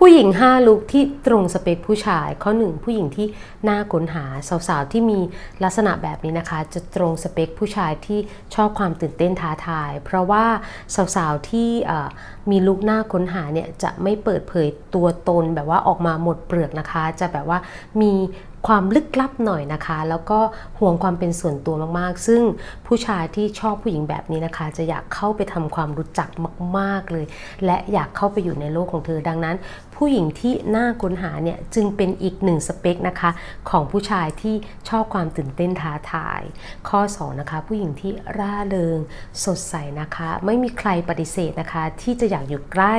ผู้หญิง 5 ลุกที่ตรงสเปคผู้ชาย ข้อ 1 ผู้หญิงที่น่าค้นหาสาวๆที่มีลักษณะแบบนี้นะคะ จะตรงสเปคผู้ชายที่ชอบความตื่นเต้นท้าทาย เพราะว่าสาวๆที่มีลุกน่าค้นหาเนี่ยจะไม่เปิดเผยตัวตนแบบว่าออกมาหมดเปลือกนะคะ จะแบบว่ามีความลึกลับหน่อยนะคะ แล้วก็ห่วงความเป็นส่วนตัวมากๆ ซึ่งผู้ชายที่ชอบผู้หญิงแบบนี้นะคะ จะอยากเข้าไปทำความรู้จักมาก ๆเลย และอยากเข้าไปอยู่ในโลกของเธอดังนั้น ผู้หญิงที่น่าค้นหาเนี่ยจึงเป็นอีกหนึ่งสเปคนะคะของผู้ชายที่ชอบความตื่นเต้นท้าทาย ข้อ2นะคะผู้หญิงที่ร่าเริงสดใสนะคะ ไม่มีใครปฏิเสธนะคะ ที่จะอยากอยู่ใกล้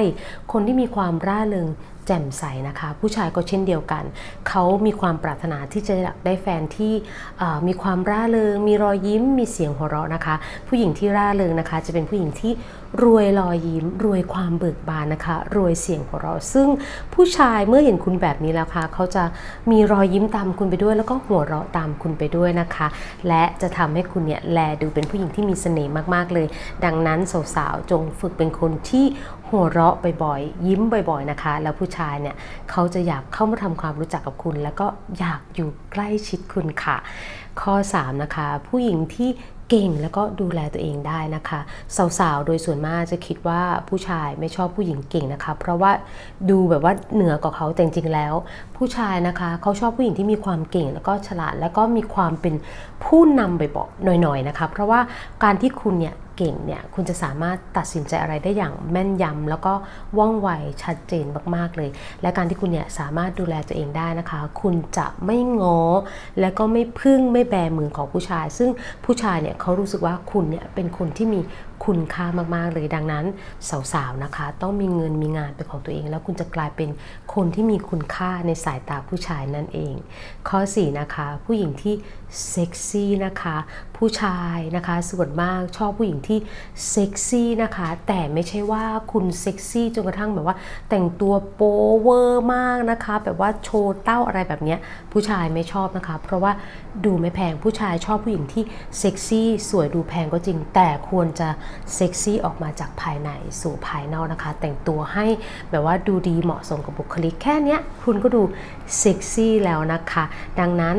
คนที่มีความร่าเริงแจ่มใสนะคะ ผู้ชายก็เช่นเดียวกัน เขามีความปรารถนาที่จะได้แฟนที่มีความร่าเริง มีรอยยิ้ม มีเสียงหัวเราะนะคะ ผู้หญิงที่ร่าเริงนะคะ จะเป็นผู้หญิงที่รวยรอยยิ้ม รวยความเบิกบานนะคะ รวยเสียงหัวเราะซึ่งผู้ชายเมื่อเห็นคุณแบบนี้แล้วค่ะเขาจะมีรอยยิ้มตามคุณไปด้วย แล้วก็หัวเราะตามคุณไปด้วยนะคะ และจะทำให้คุณเนี่ยแลดูเป็นผู้หญิงที่มีเสน่ห์มากๆเลย ดังนั้นสาวๆจงฝึกเป็นคนที่หัวเราะบ่อยๆ ยิ้มบ่อยๆ นะคะ แล้วผู้ชายเนี่ยเขาจะอยากเข้ามาทำความรู้จักกับคุณ แล้วก็อยากอยู่ใกล้ชิดคุณค่ะ ข้อ 3 นะคะ ผู้หญิงที่ เก่งแล้วก็ดูแลตัวเองได้นะคะ สาวๆ โดยส่วนมากจะคิดว่าผู้ชายไม่ชอบผู้หญิงเก่งนะคะ เพราะว่าดูแบบว่าเหนือกว่าเขาแต่จริงๆแล้ว ผู้ชายนะคะเขาชอบผู้หญิงที่มีความเก่งแล้วก็ฉลาดแล้วก็มีความเป็นผู้นำบ่อยๆหน่อยๆนะคะ เพราะว่าการที่คุณเนี่ย เก่งเนี่ยคุณจะสามารถตัดสินใจอะไรได้อย่างแม่นยำแล้วก็ว่องไวชัดเจนมากๆเลย และการที่คุณเนี่ยสามารถดูแลตัวเองได้นะคะ คุณจะไม่งอ และก็ไม่พึ่งไม่แบมือของผู้ชาย ซึ่งผู้ชายเนี่ยเขารู้สึกว่าคุณเนี่ยเป็นคนที่มี คุณค่ามากๆเลยดังนั้นสาวๆนะคะ ต้องมีเงินมีงานเป็นของตัวเอง แล้วคุณจะกลายเป็นคนที่มีคุณค่าในสายตาผู้ชายนั่นเอง ข้อ 4 นะคะ ผู้หญิงที่เซ็กซี่นะคะ ผู้ชายนะคะส่วนมากชอบผู้หญิงที่เซ็กซี่นะคะ แต่ไม่ใช่ว่าคุณเซ็กซี่จนกระทั่งแบบว่า แต่งตัวโป๊เวอร์มากนะคะแบบว่าโชว์เต้าอะไรแบบนี้ผู้ชายไม่ชอบนะคะ เพราะว่าดูไม่แพงผู้ชายชอบผู้หญิงที่เซ็กซี่สวยดูแพงก็จริงแต่ควรจะเซ็กซี่ออกมาจากภายในสู่ภายนอกนะคะ แต่งตัวให้แบบว่าดูดีเหมาะสมกับบุคลิกแค่เนี้ยคุณก็ดูเซ็กซี่แล้วนะคะ ดังนั้น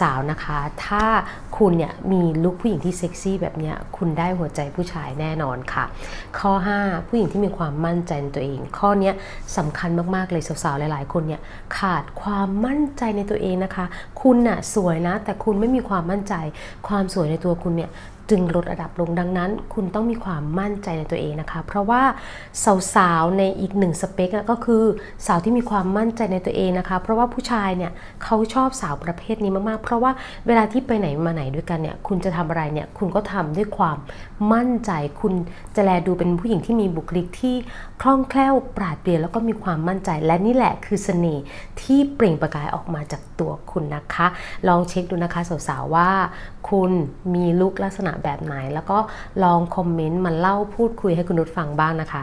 สาวๆนะคะ ถ้าคุณเนี่ยมีลุคผู้หญิงที่เซ็กซี่แบบเนี้ยคุณได้หัวใจผู้ชายแน่นอนค่ะ ข้อ 5 ผู้หญิงที่มีความมั่นใจในตัวเอง ข้อนี้สำคัญมากๆเลยสาวๆหลาย ๆ คนเนี่ยขาดความมั่นใจในตัวเองนะคะ คุณน่ะสวยนะ แต่คุณไม่มีความมั่นใจ ความสวยในตัวคุณเนี่ย จึงลดระดับลงดังนั้น คุณต้องมีความมั่นใจในตัวเองนะคะ เพราะว่าสาวๆในอีกหนึ่งสเปกก็คือสาวที่มีความมั่นใจในตัวเองนะคะ เพราะว่าผู้ชายเนี่ยเขาชอบสาวประเภทนี้มากๆ เพราะว่าเวลาที่ไปไหนมาไหนด้วยกันเนี่ยคุณจะทำอะไรเนี่ยคุณก็ทำด้วยความมั่นใจ คุณจะแลดูเป็นผู้หญิงที่มีบุคลิกที่คล่องแคล่วปราดเปรียวแล้วก็มีความมั่นใจ และนี่แหละคือเสน่ห์ที่เปล่งประกายออกมาจากตัวคุณนะคะ ลองเช็คดูนะคะสาวๆว่า คุณมีลุคลักษณะแบบไหน แล้วก็ลองคอมเมนต์มาเล่าพูดคุยให้คุณนุชฟังบ้างนะคะ